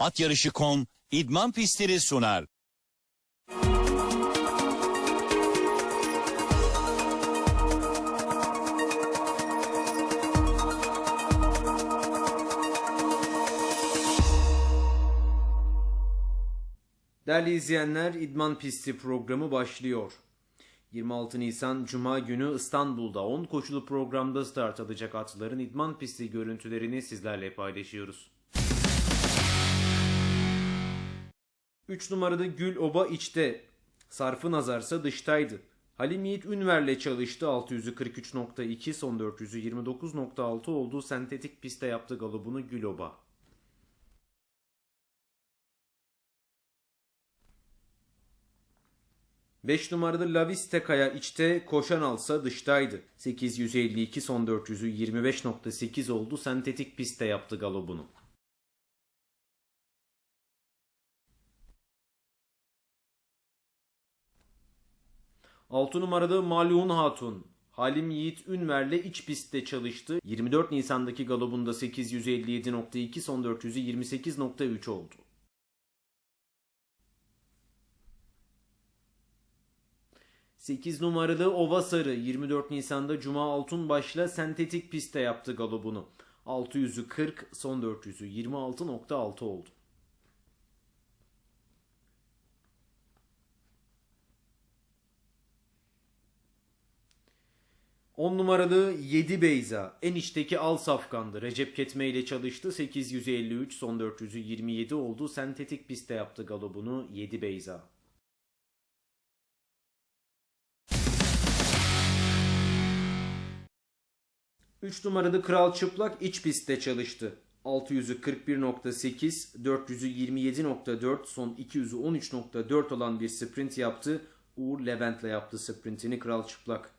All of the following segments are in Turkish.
Atyarışı.com idman pistleri sunar. Değerli izleyenler, İdman Pisti programı başlıyor. 26 Nisan Cuma günü İstanbul'da 10 koşulu programda start alacak atların idman pisti görüntülerini sizlerle paylaşıyoruz. 3 numarada Gül Oba içte, Sarfı Nazarsa dıştaydı. Halim Yiğit Ünver'le çalıştı 600'ü 43.2 son 400'ü 29.6 olduğu sentetik pistte yaptı galobunu Gül Oba. 5 numarada Laviste Kaya içte koşan alsa dıştaydı. 852 son 400'ü 25.8 oldu. Sentetik pistte yaptı galobunu. Altı numarada Malun Hatun. Halim Yiğit Ünver'le iç pistte çalıştı. 24 Nisan'daki galobunda 857.2 son 400'ü 28.3 oldu. 8 numaralı Ova Sarı 24 Nisan'da Cuma Altunbaş'la sentetik pistte yaptı galobunu. 600'ü 40, son 400'ü 26.6 oldu. On numaralı 7 Beyza en içteki al safkandı. Recep Ketme ile çalıştı. 853 son 400'ü 27 oldu. Sentetik pistte yaptı galobunu 7 Beyza. 3 numarada Kral Çıplak iç pistte çalıştı. 600'ü 41.8, 400'ü 27.4, son 200'ü 13.4 olan bir sprint yaptı. Uğur Levent'le yaptı sprintini Kral Çıplak.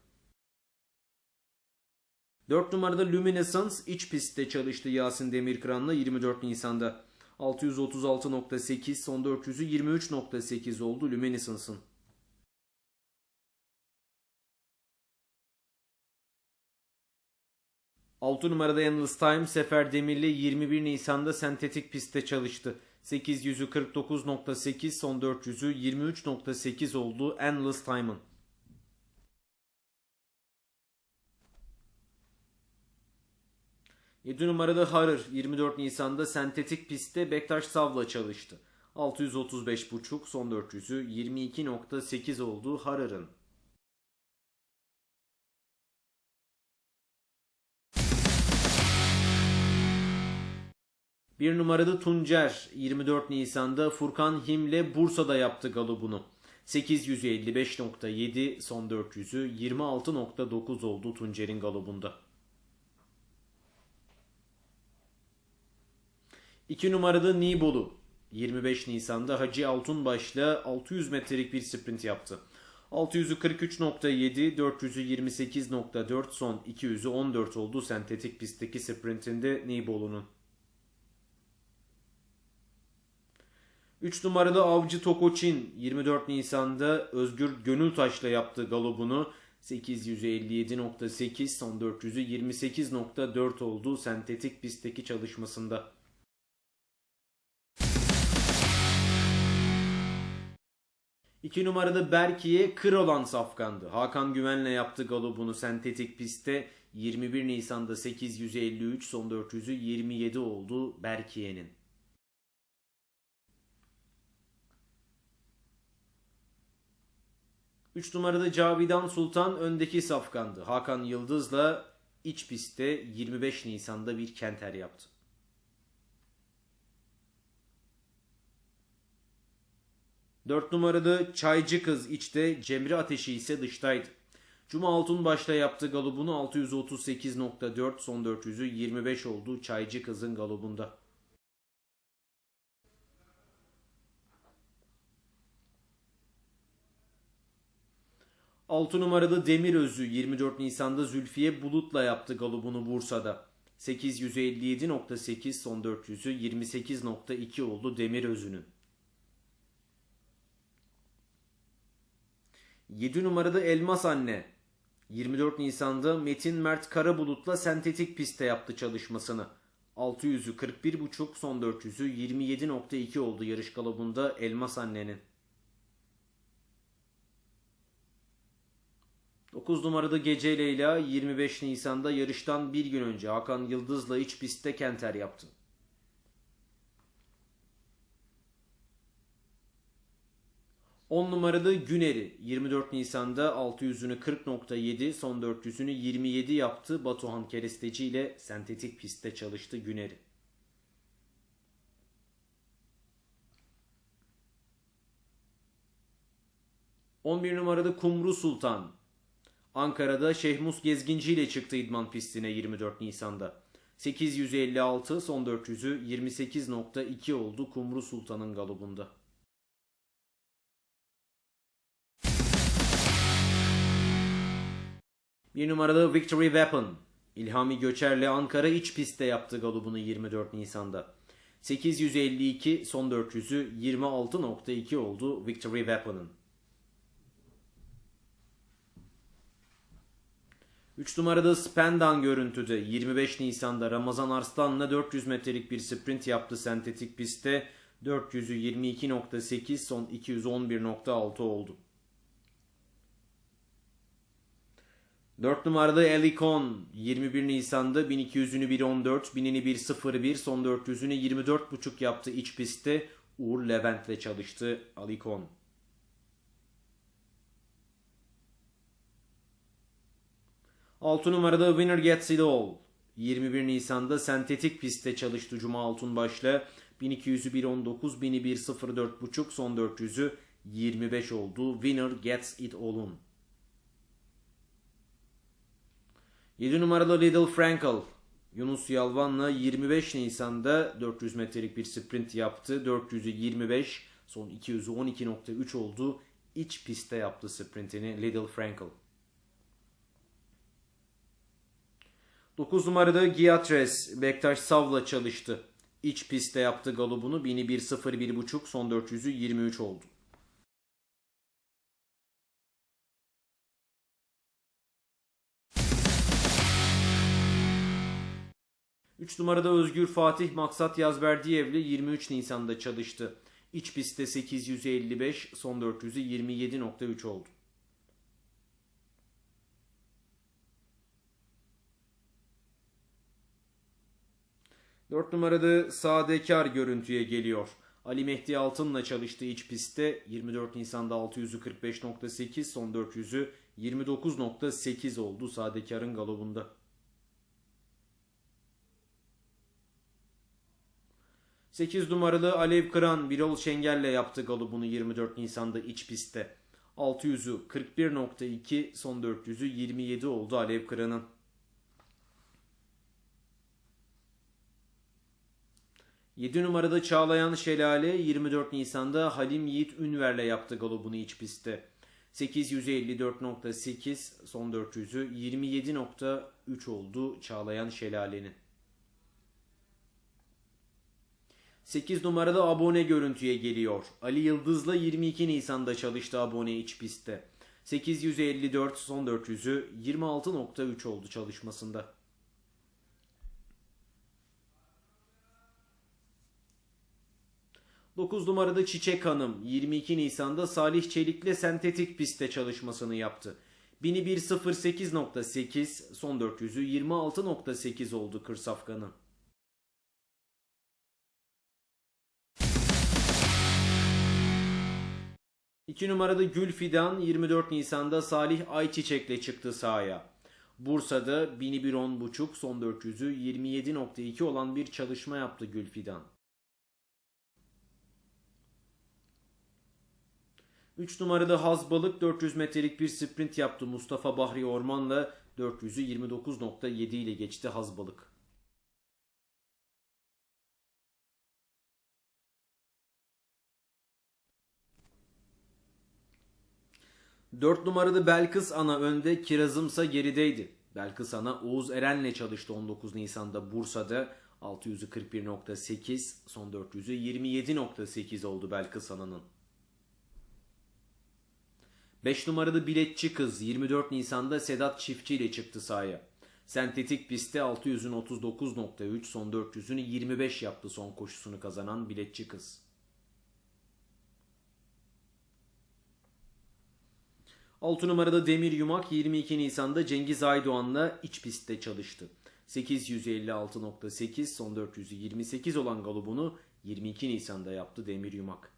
4 numarada Luminescence iç pistte çalıştı Yasin Demirkıran'la 24 Nisan'da. 636.8, son 400'ü 23.8 oldu Luminescence'ın. 6 numarada Endless Time Sefer Demir'le 21 Nisan'da sentetik pistte çalıştı. 800'ü 49.8 son 400'ü 23.8 oldu Endless Time'ın. Yedi numarada Harır 24 Nisan'da sentetik pistte Bektaş Sav'la çalıştı. 635.5 son 400'ü 22.8 oldu Harır'ın. Bir numarada Tuncer 24 Nisan'da Furkan Him'le Bursa'da yaptı galobunu. 855.7 son 400'ü 26.9 oldu Tuncer'in galobunda. 2 numarada Nibolu 25 Nisan'da Hacı Altunbaş'la 600 metrelik bir sprint yaptı. 600'ü 43.7, 400'ü 28.4, son 200'ü 14 oldu sentetik pistteki sprintinde Nibolu'nun. 3 numarada Avcı Tokoçin 24 Nisan'da Özgür Gönültaş'la yaptığı galobunu 857.8 son 400'ü 28.4 oldu sentetik pistteki çalışmasında. İki numarada Berki'ye kır olan safkandı. Hakan Güven'le yaptı galobunu sentetik pistte 21 Nisan'da 853 son 400'ü 27 oldu Berkiye'nin. 3 numarada Cavidan Sultan öndeki safkandı. Hakan Yıldız'la iç pistte 25 Nisan'da bir kenter yaptı. Dört numarada Çaycı Kız içte, Cemre Ateşi ise dıştaydı. Cuma Altun başta yaptı galobunu 638.4 son 400'ü 25 oldu Çaycı Kız'ın galobunda. 6 numaralı Demirözü 24 Nisan'da Zülfiye Bulut'la yaptı galobunu Bursa'da. 857.8 son 400'ü 28.2 oldu Demirözü'nün. 7 numarada Elmas Anne 24 Nisan'da Metin Mert Karabulut'la sentetik pistte yaptı çalışmasını. 600'ü 41.5, son 400'ü 27.2 oldu yarış galobunda Elmas Anne'nin. 9 numarada Gece Leyla 25 Nisan'da yarıştan bir gün önce Hakan Yıldız'la iç pistte kenter yaptı. On numaralı Güneri 24 Nisan'da 600'ünü 40.7 son 400'ünü 27 yaptı. Batuhan Keresteci ile sentetik pistte çalıştı Güneri. ...11 numarada Kumru Sultan. Ankara'da Şehmus Gezginci ile çıktı idman pistine 24 Nisan'da. 856 son 400'ü 28.2 oldu Kumru Sultan'ın galobunda. Bir numarada Victory Weapon. İlhami Göçer'le Ankara iç pistte yaptı galobunu 24 Nisan'da. 852 son 400'ü 26.2 oldu Victory Weapon'ın. 3 numarada Spendan görüntüde 25 Nisan'da Ramazan Arslan'la 400 metrelik bir sprint yaptı sentetik pistte. 400'ü 22.8 son 211.6 oldu. 4 numarada Elikon 21 Nisan'da 1200'ünü 1.14, 1000'ini 1.01, son 400'ünü 24.5 yaptı iç pistte. Uğur Levent'le çalıştı Alikon. Altı numarada Winner Gets It All. 21 Nisan'da sentetik pistte çalıştı Cuma Altunbaş'la. 1200'ü 1.19, 1000'i 1.04.5, son 400'ü 25 oldu. Winner Gets It All'un. 7 numaralı Little Frankel. Yunus Yalvan'la 25 Nisan'da 400 metrelik bir sprint yaptı. 400'ü 25, son 200'ü 12.3 oldu. İç pistte yaptı sprintini Little Frankel. 9 numarada Giatres Bektaş Sav'la çalıştı. İç pistte yaptı galobunu 1000'i 1.0 1.5 son 400'ü 23 oldu. Üç numarada Özgür Fatih Maksat Yazberdiyev'le 23 Nisan'da çalıştı. İç pistte 855, son 400'ü 27.3 oldu. 4 numarada Sadekar görüntüye geliyor. Ali Mehdi Altın'la çalıştığı iç pistte 24 Nisan'da 600'ü 45.8 son 400'ü 29.8 oldu Sadekar'ın galobunda. Sekiz numaralı Alev Kıran Birol Şengel'le yaptı galobunu 24 Nisan'da iç pistte. 600'ü 41.2 son 400'ü 27 oldu Alev Kıran'ın. 7 numarada Çağlayan Şelale 24 Nisan'da Halim Yiğit Ünver'le yaptı galobunu iç pistte. 854.8 son 400'ü 27.3 oldu Çağlayan Şelale'nin. 8 numarada abone görüntüye geliyor. Ali Yıldız'la 22 Nisan'da çalıştı abone iç pistte. 854 son 400'ü 26.3 oldu çalışmasında. 9 numarada Çiçek Hanım 22 Nisan'da Salih Çelik'le sentetik pistte çalışmasını yaptı. 1000'i 1.08.8 son 400'ü 26.8 oldu Kırsafkan'ın. İki numarada Gül Fidan 24 Nisan'da Salih Ayçiçek'le çıktı sahaya. Bursa'da 1000'i 1.10.5 son 400'ü 27.2 olan bir çalışma yaptı Gül Fidan. 3 numarada Hazbalık 400 metrelik bir sprint yaptı Mustafa Bahri Orman'la 400'ü 29.7 ile geçti Hazbalık. Dört numarada Belkıs Ana önde, Kirazımsa gerideydi. Belkıs Ana Oğuz Eren'le çalıştı 19 Nisan'da Bursa'da 600'ü 41.8, son 400'ü 27.8 oldu Belkıs Ana'nın. 5 numaralı biletçi kız 24 Nisan'da Sedat Çiftçi ile çıktı sahaya. Sentetik pistte 600'ün 39.3, son 400'ünü 25 yaptı son koşusunu kazanan biletçi kız. 6 numarada Demir Yumak 22 Nisan'da Cengiz Aydoğan'la iç pistte çalıştı. 856.8 son 400'ü 28 olan galubunu 22 Nisan'da yaptı Demir Yumak.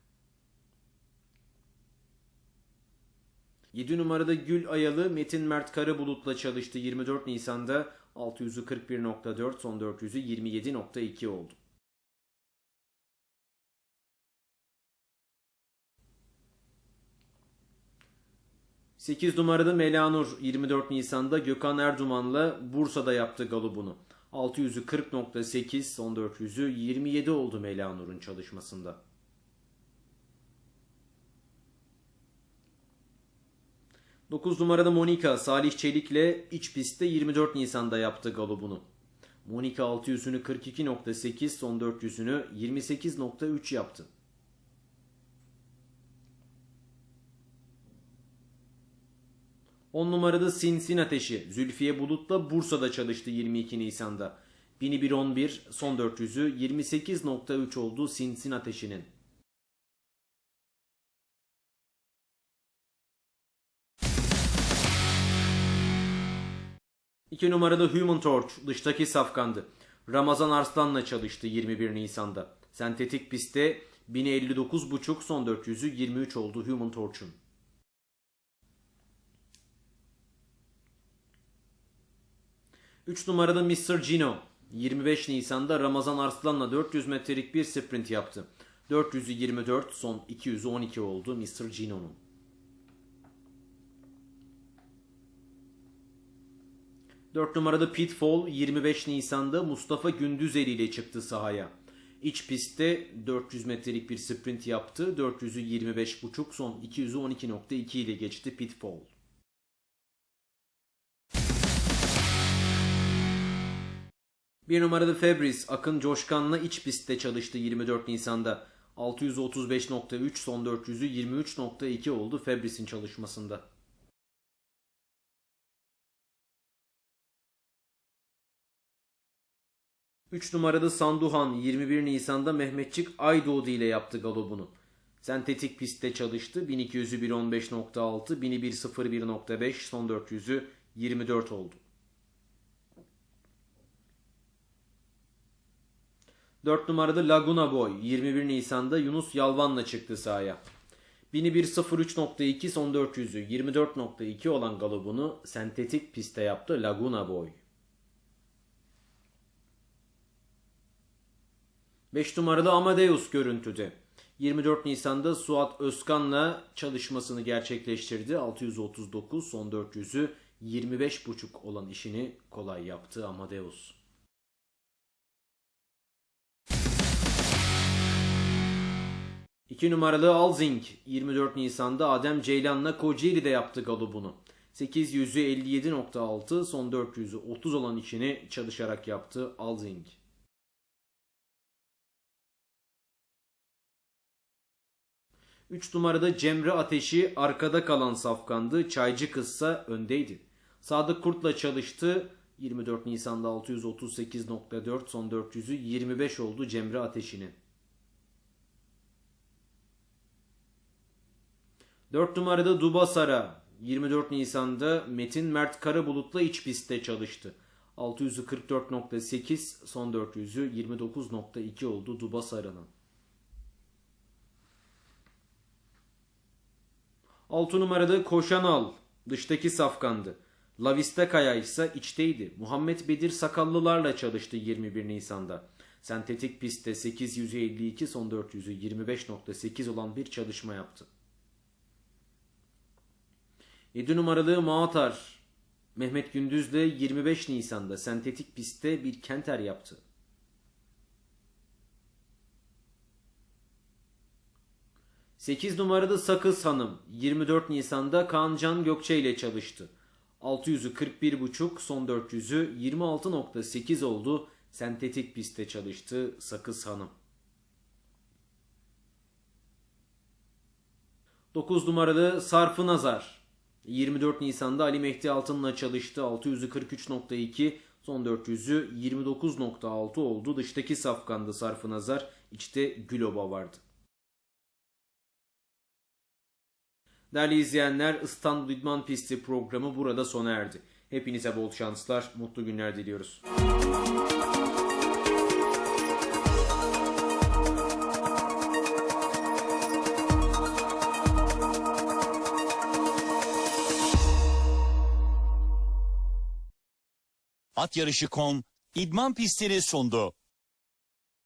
7 numarada Gül Ayalı Metin Mert Karabulut'la çalıştı 24 Nisan'da 600'ü 41.4 son 400'ü 27.2 oldu. Sekiz numarada Melanur 24 Nisan'da Gökhan Erduman'la Bursa'da yaptı galubunu. 600'ü 40.8 son 400'ü 27 oldu Melanur'un çalışmasında. 9 numarada Monika Salih Çelik'le iç pistte 24 Nisan'da yaptı galubunu. Monika 600'ünü 42.8 son 400'ünü 28.3 yaptı. On numarada Sinsin Ateşi Zülfiye Bulut'la Bursa'da çalıştı 22 Nisan'da. 1111 son 400'ü 28.3 oldu Sinsin Ateşi'nin. İki numarada Human Torch dıştaki safkandı. Ramazan Arslan'la çalıştı 21 Nisan'da. Sentetik pistte 1059.5 son 400'ü 23 oldu Human Torch'un. Üç numarada Mr. Gino 25 Nisan'da Ramazan Arslan'la 400 metrelik bir sprint yaptı. 400'ü 24 son 200'ü 12 oldu Mr. Gino'nun. 4 numarada Pitfall 25 Nisan'da Mustafa Gündüzeli ile çıktı sahaya. İç pistte 400 metrelik bir sprint yaptı. 400'ü 25.5 son 200'ü 12.2 ile geçti Pitfall. Bir numarada Febris Akın Coşkan'la iç pistte çalıştı 24 Nisan'da. 635.3 son 400'ü 23.2 oldu Febris'in çalışmasında. 3 numarada Sanduhan 21 Nisan'da Mehmetçik Aydoğdu ile yaptı galobunu. Sentetik pistte çalıştı. 1200'ü 1.15.6, 1101.5, son 400'ü 24 oldu. 4 numarada Laguna Boy 21 Nisan'da Yunus Yalvan'la çıktı sahaya. 1103.2 son 400'ü 24.2 olan galobunu sentetik pistte yaptı Laguna Boy. 5 numaralı Amadeus görüntüde. 24 Nisan'da Suat Özkan'la çalışmasını gerçekleştirdi. 639 son 400'ü 25.5 olan işini kolay yaptı Amadeus. İki numaralı Alzing 24 Nisan'da Adem Ceylan'la Kocaeli'de yaptı galubunu. 800'ü 57.6 son 400'ü 30 olan işini çalışarak yaptı Alzing. 3 numarada Cemre Ateşi arkada kalan safkandı. Çaycı kızsa öndeydi. Sadık Kurt'la çalıştı. 24 Nisan'da 638.4 son 400'ü 25 oldu Cemre Ateşi'nin. 4 numarada Dubasara 24 Nisan'da Metin Mert Karabulut'la iç pistte çalıştı. 600'ü 44.8 son 400'ü 29.2 oldu Dubasara'nın. 6 numarada Koşanal dıştaki safkandı. Lavista Kaya ise içteydi. Muhammed Bedir Sakallılarla çalıştı 21 Nisan'da. Sentetik pistte 852 son 400'ü 25.8 olan bir çalışma yaptı. 7 numaralı Maatar Mehmet Gündüz'le 25 Nisan'da sentetik pistte bir kenter yaptı. 8 numarada Sakız Hanım 24 Nisan'da Kaan Can Gökçe ile çalıştı. 600'ü 41.5 son 400'ü 26.8 oldu. Sentetik pistte çalıştı Sakız Hanım. 9 numaralı Sarfı Nazar 24 Nisan'da Ali Mehdi Altın'la çalıştı. 600'ü 43.2, son 400'ü 29.6 oldu. Dıştaki safkanda sarfı nazar, içte Güloba vardı. Değerli izleyenler İstanbul İdman Pisti programı burada sona erdi. Hepinize bol şanslar, mutlu günler diliyoruz. At yarışı.com idman pistleri sundu.